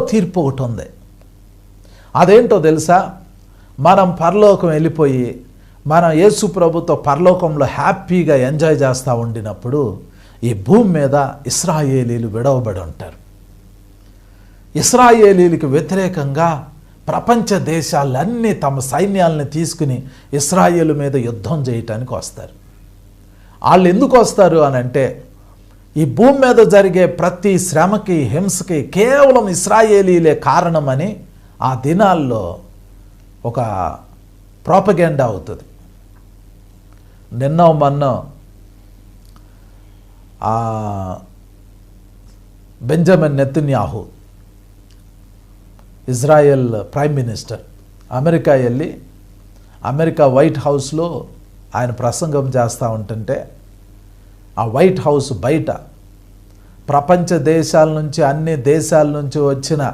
తీర్పు ఒకటి ఉంది. అదేంటో తెలుసా? మనం పరలోకం వెళ్ళిపోయి మనం యేసు ప్రభుతో పరలోకంలో హ్యాపీగా ఎంజాయ్ చేస్తూ ఉండినప్పుడు ఈ భూమి మీద ఇస్రాయేలీలు విడవబడి ఉంటారు. ఇస్రాయేలీలకు వ్యతిరేకంగా ప్రపంచ దేశాలన్నీ తమ సైన్యాలను తీసుకుని ఇస్రాయేల్ మీద యుద్ధం చేయటానికి వస్తారు. వాళ్ళు ఎందుకు వస్తారు అని అంటే ఈ భూమి మీద జరిగే ప్రతి శ్రమకి హింసకి కేవలం ఇస్రాయేలీలే కారణమని ఆ దినాల్లో ఒక ప్రాపగెండా అవుతుంది. నిన్న మొన్న Benjamin Netanyahu Israel prime minister America వెళ్ళి అమెరికా వైట్ హౌస్లో ఆయన ప్రసంగం చేస్తూ ఉంటుంటే ఆ వైట్ హౌస్ బయట ప్రపంచ దేశాల నుంచి అన్ని దేశాల నుంచి వచ్చిన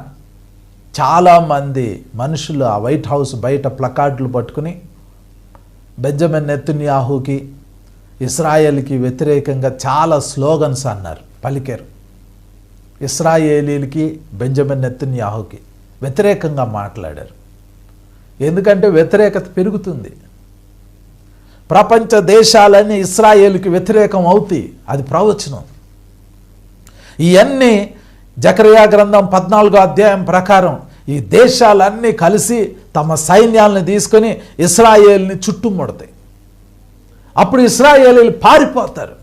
చాలామంది మనుషులు ఆ వైట్ హౌస్ బయట ప్లకార్డులు పట్టుకుని బెంజమిన్ నెతన్యాహుకి ఇస్రాయేల్కి వ్యతిరేకంగా చాలా స్లోగన్స్ అన్నారు పలికారు. ఇస్రాయేలీలకి బెంజమిన్ నెతన్యాహుకి వ్యతిరేకంగా మాట్లాడారు. ఎందుకంటే వ్యతిరేకత పెరుగుతుంది. ప్రపంచ దేశాలన్నీ ఇస్రాయేల్కి వ్యతిరేకం అవుతాయి అది ప్రవచనం. ఇవన్నీ జకరియా గ్రంథం పద్నాలుగో అధ్యాయం ప్రకారం ఈ దేశాలన్నీ కలిసి తమ సైన్యాలను తీసుకొని ఇస్రాయేల్ని చుట్టుముడతాయి. అప్పుడు ఇస్రాయేలీలు పారిపోతారు.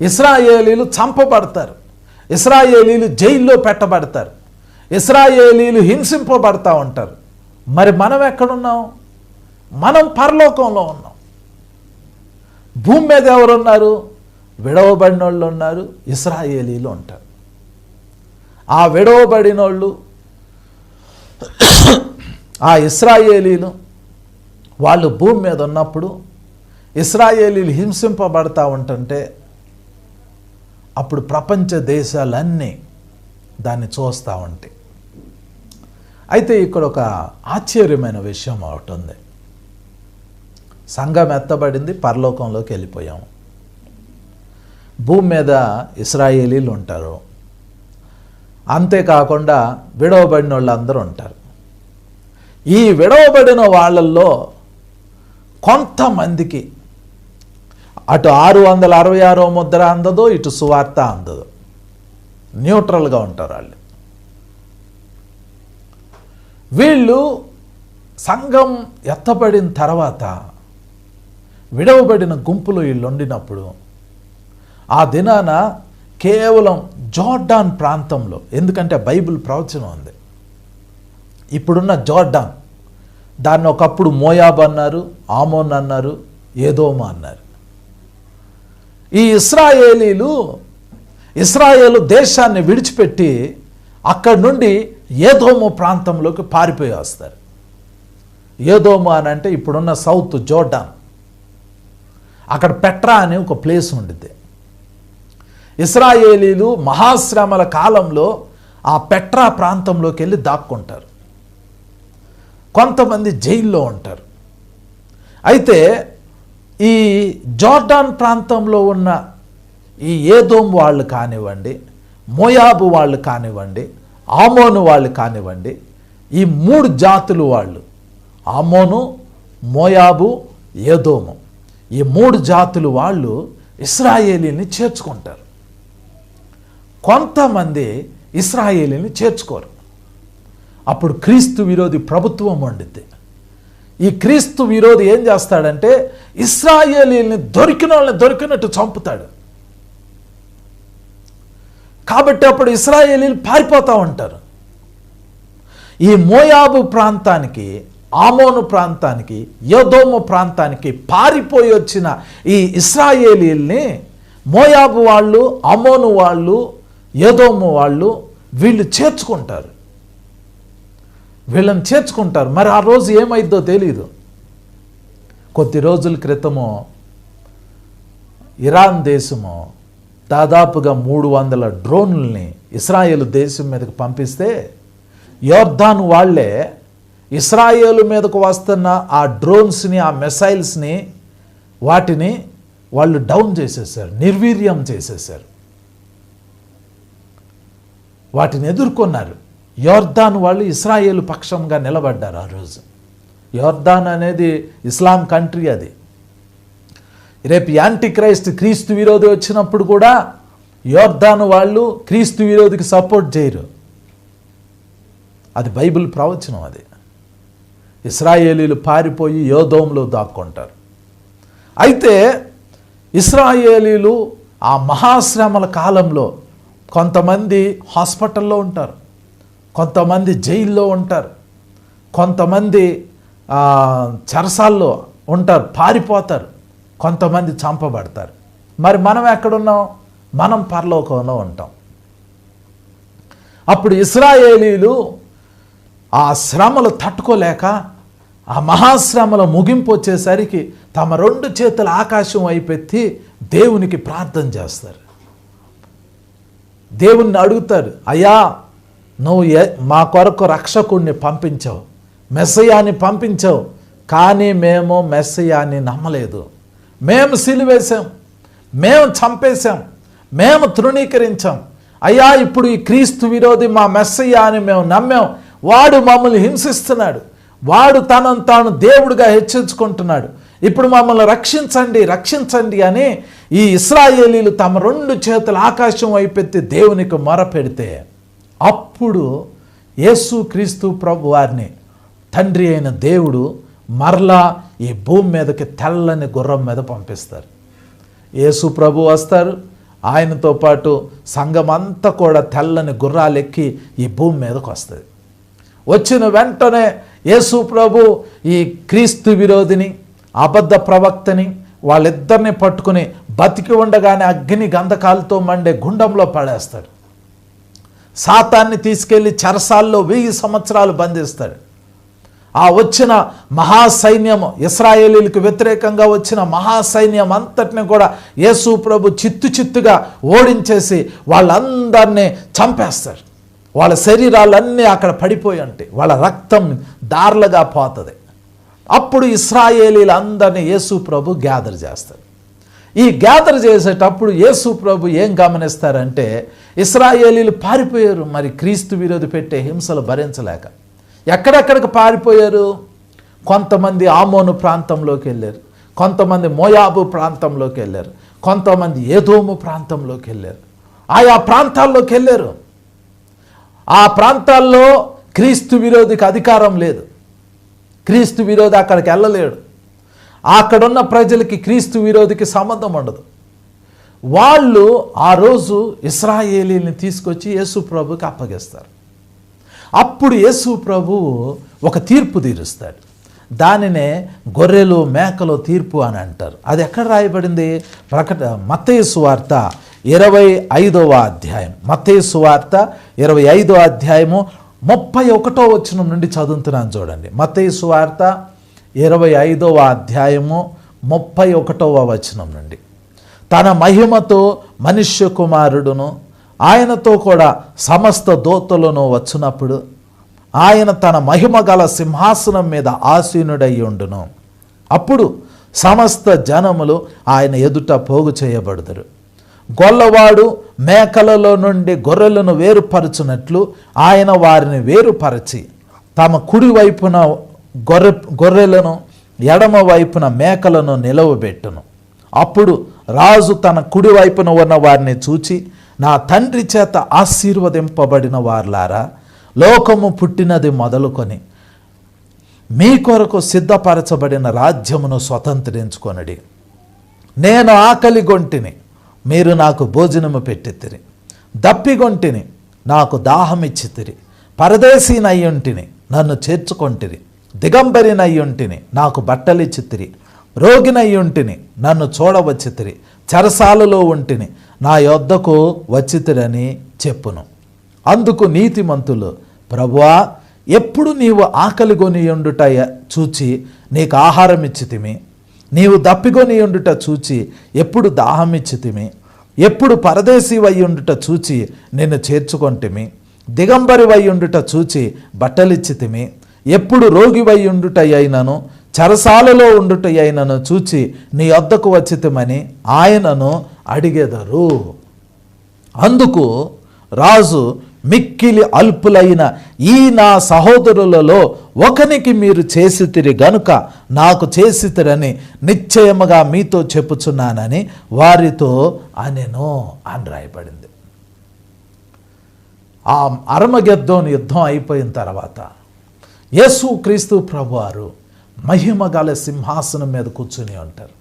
ఇస్రాయేలీలు చంపబడతారు. ఇస్రాయేలీలు జైల్లో పెట్టబడతారు. ఇస్రాయేలీలు హింసింపబడతా ఉంటారు. మరి మనం ఎక్కడున్నాం మనం పరలోకంలో ఉన్నాం. భూమి మీద ఎవరున్నారు? విడవబడిన వాళ్ళు ఉన్నారు ఇస్రాయేలీలు ఉంటారు. ఆ విడవబడిన వాళ్ళు ఆ ఇస్రాయేలీలు వాళ్ళు భూమి మీద ఉన్నప్పుడు ఇస్రాయేలీలు హింసింపబడతా ఉంటుంటే అప్పుడు ప్రపంచ దేశాలన్నీ దాన్ని చూస్తూ ఉంటాయి. అయితే ఇక్కడ ఒక ఆశ్చర్యమైన విషయం ఒకటి ఉంది. సంఘం ఎత్తబడింది పరలోకంలోకి వెళ్ళిపోయాము భూమి మీద ఇస్రాయేలీలు ఉంటారు. అంతేకాకుండా విడవబడిన వాళ్ళందరూ ఉంటారు. ఈ విడవబడిన వాళ్ళల్లో కొంతమందికి అటు ఆరు వందల అరవై ఆరో ముద్ర అందదు ఇటు సువార్త అందదు. న్యూట్రల్గా ఉంటారు వాళ్ళు. వీళ్ళు సంఘం ఎత్తబడిన తర్వాత విడవబడిన గుంపులు వీళ్ళుండినప్పుడు ఆ దినాన కేవలం జోర్డాన్ ప్రాంతంలో ఎందుకంటే బైబిల్ ప్రవచనం ఉంది. ఇప్పుడున్న జోర్డాన్ దాన్ని ఒకప్పుడు మోయాబ్ అన్నారు ఆమోన్ అన్నారు ఏదోమా అన్నారు. ఈ ఇస్రాయేలీలు ఇస్రాయేలు దేశాన్ని విడిచిపెట్టి అక్కడి నుండి ఏదోమో ప్రాంతంలోకి పారిపోయి వస్తారు. ఏదోమా అని అంటే ఇప్పుడున్న సౌత్ జోర్డాన్. అక్కడ పెట్రా అనే ఒక ప్లేస్ ఉండిద్ది. ఇస్రాయేలీలు మహాశ్రమల కాలంలో ఆ పెట్రా ప్రాంతంలోకి వెళ్ళి దాక్కుంటారు. కొంతమంది జైల్లో ఉంటారు. అయితే ఈ జోర్డాన్ ప్రాంతంలో ఉన్న ఈ ఏదోం వాళ్ళు కానివ్వండి మోయాబు వాళ్ళు కానివ్వండి ఆమోను వాళ్ళు కానివ్వండి ఈ మూడు జాతులు వాళ్ళు ఆమోను మోయాబు ఏదోము. ఈ మూడు జాతులు వాళ్ళు ఇస్రాయేలీని చేర్చుకుంటారు. కొంతమంది ఇస్రాయేలీని చేర్చుకోరు. అప్పుడు క్రీస్తు విరోధి ప్రభుత్వం వండిద్ది ఈ క్రీస్తు విరోధి ఏం చేస్తాడంటే ఇస్రాయేలీని దొరికిన వాళ్ళని దొరికినట్టు చంపుతాడు. కాబట్టి అప్పుడు ఇస్రాయేలీలు పారిపోతూ ఉంటారు. ఈ మోయాబు ప్రాంతానికి ఆమోను ప్రాంతానికి యోదోము ప్రాంతానికి పారిపోయి వచ్చిన ఈ ఇస్రాయేలీల్ని మోయాబు వాళ్ళు అమోను వాళ్ళు యోదోము వాళ్ళు వీళ్ళు చేర్చుకుంటారు. వీళ్ళని చేర్చుకుంటారు. మరి ఆ రోజు ఏమైద్దో తెలియదు కొద్ది రోజుల క్రితము ఇరాన్ దేశము దాదాపుగా మూడు వందల డ్రోన్లని ఇస్రాయేల్ దేశం మీదకి పంపిస్తే యోర్ధాన్ వాళ్ళే ఇస్రాయేల్ మీదకు వస్తున్న ఆ డ్రోన్స్ని ఆ మిసైల్స్ని వాటిని వాళ్ళు డౌన్ చేసేసారు నిర్వీర్యం చేసేసారు వాటిని ఎదుర్కొన్నారు. యోర్దాన్ వాళ్ళు ఇస్రాయేల్ పక్షంగా నిలబడ్డారు ఆ రోజు. యోర్దాన్ అనేది ఇస్లాం కంట్రీ అది. రేపు యాంటీ క్రైస్ట్ క్రీస్తు విరోధి వచ్చినప్పుడు కూడా యోర్దాన్ వాళ్ళు క్రీస్తు విరోధికి సపోర్ట్ చేయరు. అది బైబిల్ ప్రవచనం అది. ఇస్రాయేలీలు పారిపోయి యోధోంలో దాక్కుంటారు. అయితే ఇస్రాయేలీలు ఆ మహాశ్రమల కాలంలో కొంతమంది హాస్పిటల్లో ఉంటారు కొంతమంది జైల్లో ఉంటారు కొంతమంది చరసాల్లో చెరసాల్లో ఉంటారు పారిపోతారు కొంతమంది చంపబడతారు. మరి మనం ఎక్కడున్నాం? మనం పరలోకంలో ఉంటాం. అప్పుడు ఇస్రాయేలీలు ఆ శ్రమలు తట్టుకోలేక ఆ మహాశ్రమల ముగింపు వచ్చేసరికి తమ రెండు చేతుల ఆకాశం అయిపెత్తి దేవునికి ప్రార్థన చేస్తారు. దేవుణ్ణి అడుగుతారు అయ్యా నువ్వు మా కొరకు రక్షకుణ్ణి పంపించావు మెస్సయాన్ని పంపించావు కానీ మేము మెస్సయాన్ని నమ్మలేదు. మేము సిలివేశాం మేము చంపేశాం మేము తృణీకరించాం. అయ్యా ఇప్పుడు ఈ క్రీస్తు విరోధి మా మెస్సయ్య అని మేము నమ్మాం. వాడు మమ్మల్ని హింసిస్తున్నాడు. వాడు తనను తాను దేవుడిగా హెచ్చించుకుంటున్నాడు. ఇప్పుడు మమ్మల్ని రక్షించండి రక్షించండి అని ఈ ఇస్రాయేలీలు తమ రెండు చేతుల ఆకాశం వైపెత్తి దేవునికి మొరపెడితే అప్పుడు యేసు క్రీస్తు ప్రభు వారిని తండ్రి అయిన దేవుడు మరలా ఈ భూమి మీదకి తెల్లని గుర్రం మీద పంపిస్తారు. యేసు ప్రభు వస్తారు. ఆయనతో పాటు సంఘం అంతా కూడా తెల్లని గుర్రాలు ఎక్కి ఈ భూమి మీదకి వస్తుంది. వచ్చిన వెంటనే యేసు ప్రభు ఈ క్రీస్తు విరోధిని అబద్ధ ప్రవక్తని వాళ్ళిద్దరిని పట్టుకుని బతికి ఉండగానే అగ్ని గంధకాలతో మండే గుండంలో పడేస్తాడు. సాతాన్ని తీసుకెళ్ళి చెరసాల్లో వెయ్యి సంవత్సరాలు బంధిస్తాడు. ఆ వచ్చిన మహాసైన్యము ఇస్రాయేలీలకు వ్యతిరేకంగా వచ్చిన మహాసైన్యం అంతటిని కూడా యేసు ప్రభు చిత్తు చిత్తుగా ఓడించేసి వాళ్ళందరినీ చంపేస్తాడు. వాళ్ళ శరీరాలన్నీ అక్కడ పడిపోయి ఉంటాయి వాళ్ళ రక్తం దారులుగా పోతుంది. అప్పుడు ఇస్రాయేలీలందరినీ యేసు ప్రభు గ్యాదర్ చేస్తారు ఈ గ్యాదర్ చేసేటప్పుడు యేసు ప్రభు ఏం గమనిస్తారంటే ఇస్రాయేలీలు పారిపోయారు మరి క్రీస్తు విరోధి పెట్టే హింసలు భరించలేక. ఎక్కడెక్కడికి పారిపోయారు? కొంతమంది ఆమోను ప్రాంతంలోకి వెళ్ళారు. కొంతమంది మోయాబు ప్రాంతంలోకి వెళ్ళారు. కొంతమంది ఏదోము ప్రాంతంలోకి వెళ్ళారు. ఆయా ప్రాంతాల్లోకి వెళ్ళారు. ఆ ప్రాంతాల్లో క్రీస్తు విరోధికి అధికారం లేదు. క్రీస్తు విరోధి అక్కడికి వెళ్ళలేడు. అక్కడున్న ప్రజలకి క్రీస్తు విరోధికి సంబంధం ఉండదు. వాళ్ళు ఆ రోజు ఇస్రాయేలీని తీసుకొచ్చి యేసు ప్రభుకి అప్పగిస్తారు. అప్పుడు యేసు ప్రభువు ఒక తీర్పు తీరుస్తాడు. దానినే గొర్రెలు మేకలు తీర్పు అని అంటారు. అది ఎక్కడ రాయబడింది? ప్రకట మత్తయి సువార్త ఇరవై ఐదవ అధ్యాయం. మత్తయి సువార్త ఇరవై ఐదో అధ్యాయము ముప్పై ఒకటో వచనం నుండి చదువుతున్నాను చూడండి. మత్తయి సువార్త ఇరవై ఐదవ అధ్యాయము ముప్పై ఒకటవ వచనం నుండి. తన మహిమతో మనుష్య కుమారుడును ఆయనతో కూడా సమస్త దోతలను వచ్చినప్పుడు ఆయన తన మహిమ గల సింహాసనం మీద ఆసీనుడై ఉండును. అప్పుడు సమస్త జనములు ఆయన ఎదుట పోగు చేయబడదురు. గొల్లవాడు మేకలలో నుండి గొర్రెలను వేరుపరచునట్లు ఆయన వారిని వేరుపరచి తమ కుడి వైపున గొర్రె గొర్రెలను ఎడమ వైపున మేకలను నిలవబెట్టును. అప్పుడు రాజు తన కుడి వైపున ఉన్న వారిని చూచి నా తండ్రి చేత ఆశీర్వదింపబడిన వార్లారా లోకము పుట్టినది మొదలుకొని మీ కొరకు సిద్ధపరచబడిన రాజ్యమును స్వతంత్రించుకొనడి. నేను ఆకలి గొంటిని మీరు నాకు భోజనము పెట్టితిరి. దప్పిగొంటిని నాకు దాహమిచ్చితిరి. పరదేశీనయ్యుంటిని నన్ను చేర్చుకొంటిరి. దిగంబరినయ్యుంటిని నాకు బట్టలిచ్చితిరి. రోగినయ్యుంటిని నన్ను చూడవచ్చితిరి. చెరసాలలో ఉంటిని నా యొద్దకు వచ్చితిరని చెప్పును. అందుకు నీతిమంతులు ప్రభువా ఎప్పుడు నీవు ఆకలి కొనియుండుట చూచి నీకు ఆహారం ఇచ్చితిమి నీవు దప్పికొని ఉండుట చూచి ఎప్పుడు దాహం ఇచ్చితిమి ఎప్పుడు పరదేశీ వయ్యుండుట చూచి నిన్ను చేర్చుకొంటిమి. దిగంబరి వయ్యుండుట చూచి బట్టలిచ్చితిమి. ఎప్పుడు రోగి వయ్యుండుట అయినను చరసాలలో ఉండుట అయినను చూచి నీ వద్దకు వచ్చితమని ఆయనను అడిగెదరు. అందుకు రాజు మిక్కిలి అల్పులైన ఈ నా సహోదరులలో ఒకనికి మీరు చేసితిరి గనుక నాకు చేసితిరని నిశ్చయముగా మీతో చెప్పుచున్నానని వారితో అనెను అని రాయబడింది. ఆ అరమగద్దోని యుద్ధం అయిపోయిన తర్వాత యేసు క్రీస్తు ప్రభువారు మహిమ గల సింహాసనం మీద కూర్చుని ఉంటారు.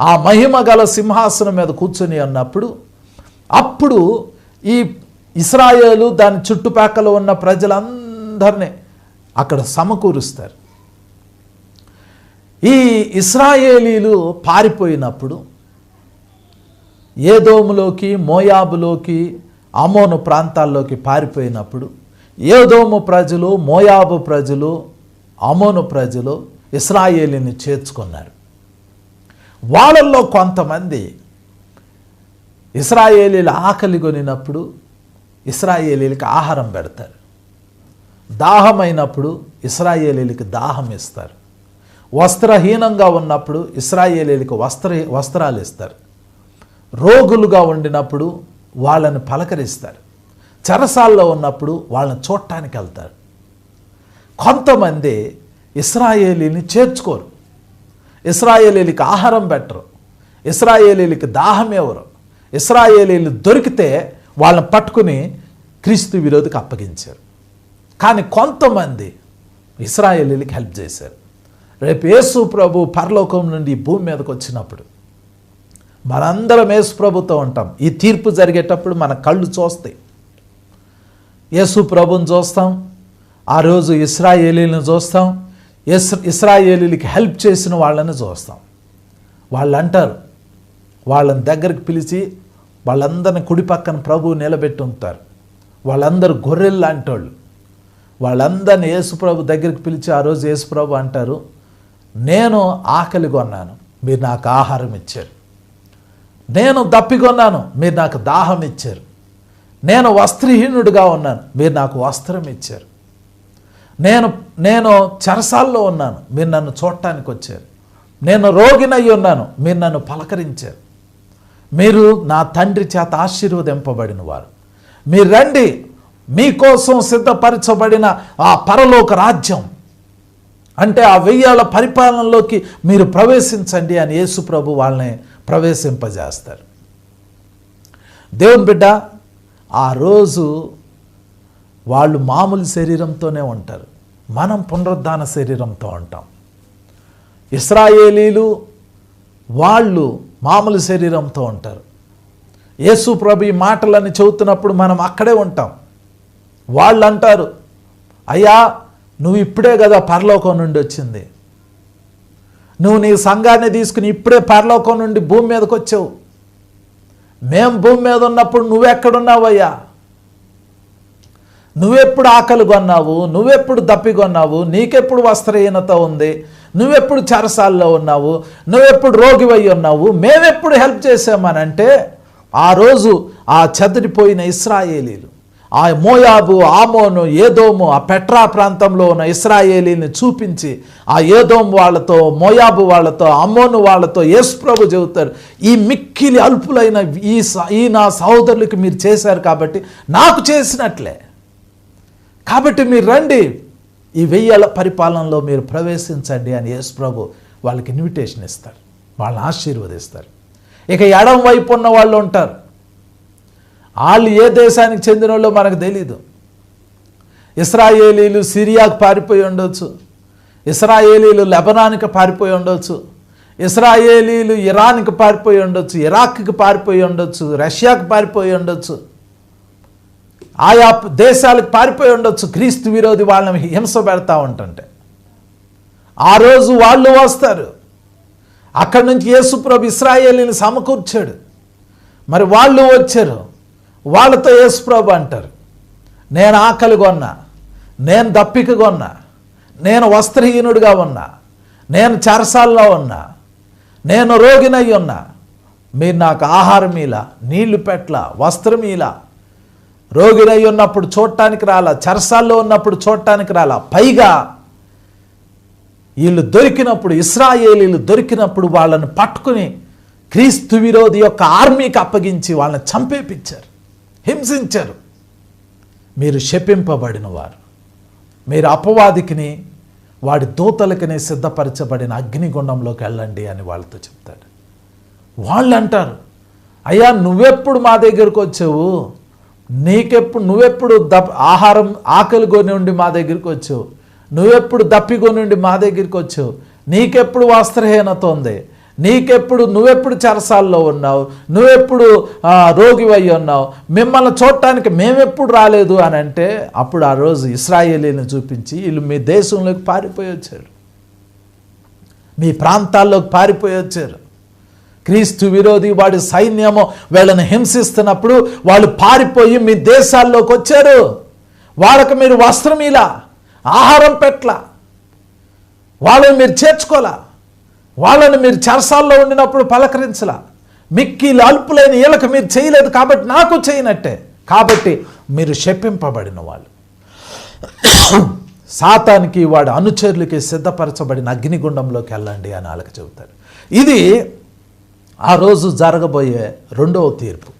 ఆ మహిమ గల సింహాసనం మీద కూర్చుని ఉన్నప్పుడు అప్పుడు ఈ ఇస్రాయేలు దాని చుట్టుపక్కల ఉన్న ప్రజలందరినీ అక్కడ సమకూరుస్తారు. ఈ ఇస్రాయేలీలు పారిపోయినప్పుడు ఏదోములోకి మోయాబులోకి అమోను ప్రాంతాల్లోకి పారిపోయినప్పుడు ఏదోము ప్రజలు మోయాబు ప్రజలు అమోను ప్రజలు ఇస్రాయేలీని చేర్చుకున్నారు. వాళ్ళల్లో కొంతమంది ఇస్రాయేలీలు ఆకలి కొనినప్పుడు ఇస్రాయేలీలకి ఆహారం పెడతారు. దాహమైనప్పుడు ఇస్రాయేలీలకి దాహం ఇస్తారు. వస్త్రహీనంగా ఉన్నప్పుడు ఇస్రాయేలీలకి వస్త్ర వస్త్రాలు ఇస్తారు. రోగులుగా ఉండినప్పుడు వాళ్ళని పలకరిస్తారు. చెరసాల్లో ఉన్నప్పుడు వాళ్ళని చూడటానికి వెళ్తారు. కొంతమంది ఇస్రాయేలీని చేర్చుకోరు. ఇస్రాయేలీలకి ఆహారం పెట్టరు. ఇస్రాయేలీలకి దాహం ఎవరు ఇస్రాయేలీలు దొరికితే వాళ్ళని పట్టుకుని క్రీస్తు విరోధికి అప్పగించారు. కానీ కొంతమంది ఇస్రాయేలీలకి హెల్ప్ చేశారు. రేపు యేసు ప్రభు పరలోకం నుండి భూమి మీదకి వచ్చినప్పుడు మనందరం యేసు ప్రభుతో ఉంటాం. ఈ తీర్పు జరిగేటప్పుడు మన కళ్ళు చూస్తాయి. యేసు ప్రభుని చూస్తాం. ఆ రోజు ఇస్రాయేలీలను చూస్తాం. ఇస్ ఇస్రాయేలీలకి హెల్ప్ చేసిన వాళ్ళని చూస్తాం. వాళ్ళు అంటారు వాళ్ళని దగ్గరికి పిలిచి వాళ్ళందరిని కుడి పక్కన ప్రభువు నిలబెట్టి ఉంటారు. వాళ్ళందరూ గొర్రెలు లాంటి వాళ్ళు వాళ్ళందరిని యేసుప్రభు దగ్గరికి పిలిచి ఆ రోజు యేసుప్రభు అంటారు నేను ఆకలి కొన్నాను మీరు నాకు ఆహారం ఇచ్చారు. నేను దప్పికొన్నాను మీరు నాకు దాహం ఇచ్చారు. నేను వస్త్రహీనుడిగా ఉన్నాను మీరు నాకు వస్త్రం ఇచ్చారు. నేను నేను చెరసాల్లో ఉన్నాను మీరు నన్ను చూడటానికి వచ్చారు. నేను రోగినయ్యి ఉన్నాను మీరు నన్ను పలకరించారు. మీరు నా తండ్రి చేత ఆశీర్వదింపబడిన వారు మీరు రండి మీకోసం సిద్ధపరచబడిన ఆ పరలోక రాజ్యం. అంటే ఆ వెయ్యాల పరిపాలనలోకి మీరు ప్రవేశించండి అని యేసు ప్రభు వాళ్ళని ప్రవేశింపజేస్తారు. దేవుని బిడ్డ ఆ రోజు వాళ్ళు మామూలు శరీరంతోనే ఉంటారు. మనం పునరుద్ధాన శరీరంతో ఉంటాం. ఇస్రాయేలీలు వాళ్ళు మామూలు శరీరంతో ఉంటారు. యేసు ప్రభు ఈ మాటలని చెబుతున్నప్పుడు మనం అక్కడే ఉంటాం. వాళ్ళు అంటారు అయ్యా నువ్వు ఇప్పుడే కదా పరలోకం నుండి వచ్చింది. నువ్వు నీ సంఘాన్ని తీసుకుని ఇప్పుడే పరలోకం నుండి భూమి మీదకి వచ్చావు. మేం భూమి మీద ఉన్నప్పుడు నువ్వెక్కడున్నావయ్యా? నువ్వెప్పుడు ఆకలి కొన్నావు? నువ్వెప్పుడు దప్పి కొన్నావు? నీకెప్పుడు వస్త్రహీనత ఉంది? నువ్వెప్పుడు చెరసాల్లో ఉన్నావు? నువ్వెప్పుడు రోగివై ఉన్నావు? మేమెప్పుడు హెల్ప్ చేసామనంటే ఆ రోజు ఆ చెదిరిపోయిన ఇస్రాయేలీలు ఆ మోయాబు ఆమోను ఏదోము ఆ పెట్రా ప్రాంతంలో ఉన్న ఇస్రాయేలీని చూపించి ఆ ఏదోము వాళ్ళతో మోయాబు వాళ్ళతో అమోను వాళ్ళతో యేసుప్రభు చెబుతారు ఈ మిక్కిలి అల్పులైన ఈ ఈ నా సహోదరులకి మీరు చేశారు కాబట్టి నాకు చేసినట్లే. కాబట్టి మీరు రండి ఈ వెయ్యాల పరిపాలనలో మీరు ప్రవేశించండి అని యేసు ప్రభు వాళ్ళకి ఇన్విటేషన్ ఇస్తారు వాళ్ళని ఆశీర్వదిస్తారు ఇక ఎడం వైపు ఉన్న వాళ్ళు ఉంటారు. వాళ్ళు ఏ దేశానికి చెందిన వాళ్ళో మనకు తెలీదు. ఇస్రాయేలీలు సిరియాకు పారిపోయి ఉండొచ్చు. ఇస్రాయేలీలు లెబనాన్కి పారిపోయి ఉండొచ్చు. ఇస్రాయేలీలు ఇరాన్కి పారిపోయి ఉండొచ్చు. ఇరాక్కి పారిపోయి ఉండొచ్చు. రష్యాకి పారిపోయి ఉండొచ్చు. ఆయా దేశాలకు పారిపోయి ఉండొచ్చు. క్రీస్తు విరోధి వాళ్ళని హింస పెడతా ఉంటుంటే. ఆ రోజు వాళ్ళు వస్తారు. అక్కడి నుంచి యేసుప్రభు ఇస్రాయేలీని సమకూర్చాడు. మరి వాళ్ళు వచ్చారు. వాళ్ళతో యేసుప్రభు అంటారు. నేను ఆకలి కొన్నా నేను దప్పిక కొన్నా నేను వస్త్రహీనుడిగా ఉన్నా నేను చెరసాల్లో ఉన్నా నేను రోగినై ఉన్నా మీరు నాకు ఆహారం ఇలా నీళ్ళు పెట్ల వస్త్రం ఇలా రోగినై ఉన్నప్పుడు చూడటానికి రాలా చరసాల్లో ఉన్నప్పుడు చూడటానికి రాలా. పైగా వీళ్ళు దొరికినప్పుడు ఇస్రాయేలీలు దొరికినప్పుడు వాళ్ళని పట్టుకుని క్రీస్తు విరోధి యొక్క ఆర్మీకి అప్పగించి వాళ్ళని చంపేపించారు హింసించారు. మీరు శపింపబడిన వారు మీరు అపవాదికిని వాడి దూతలకిని సిద్ధపరచబడిన అగ్నిగుండంలోకి వెళ్ళండి అని వాళ్ళతో చెప్తాడు. వాళ్ళు అంటారు అయ్యా నువ్వెప్పుడు మా దగ్గరకు వచ్చావు? నీకెప్పుడు నువ్వెప్పుడు దప్ ఆహారం ఆకలి కొని ఉండి మా దగ్గరికి వచ్చావు. నువ్వెప్పుడు దప్పికొని ఉండి మా దగ్గరికి వచ్చావు. నీకెప్పుడు వస్త్రహీనత ఉంది. నీకెప్పుడు నువ్వెప్పుడు చెరసాల్లో ఉన్నావు. నువ్వెప్పుడు రోగివై ఉన్నావు. మిమ్మల్ని చూడటానికి మేమెప్పుడు రాలేదు అని అంటే అప్పుడు ఆ రోజు ఇస్రాయేలీని చూపించి వీళ్ళు మీ దేశంలోకి పారిపోయి వచ్చారు. మీ ప్రాంతాల్లోకి పారిపోయి వచ్చారు. క్రీస్తు విరోధి వాడి సైన్యము వీళ్ళని హింసిస్తున్నప్పుడు వాళ్ళు పారిపోయి మీ దేశాల్లోకి వచ్చారు. వాళ్ళకు మీరు వస్త్రం ఇలా ఆహారం పెట్ల వాళ్ళని మీరు చేర్చుకోలా వాళ్ళని మీరు చెరసాల్లో ఉండినప్పుడు పలకరించలా. మిక్కి అల్పులైన వీళ్ళకి మీరు చేయలేదు కాబట్టి నాకు చేయనట్టే. కాబట్టి మీరు శపింపబడిన వాళ్ళు. సాతానికి వాడు అనుచరులకి సిద్ధపరచబడిన అగ్నిగుండంలోకి వెళ్ళండి అని వాళ్ళకి చెబుతారు ఇది ఆ రోజు జరగబోయే రెండవ తీర్పు.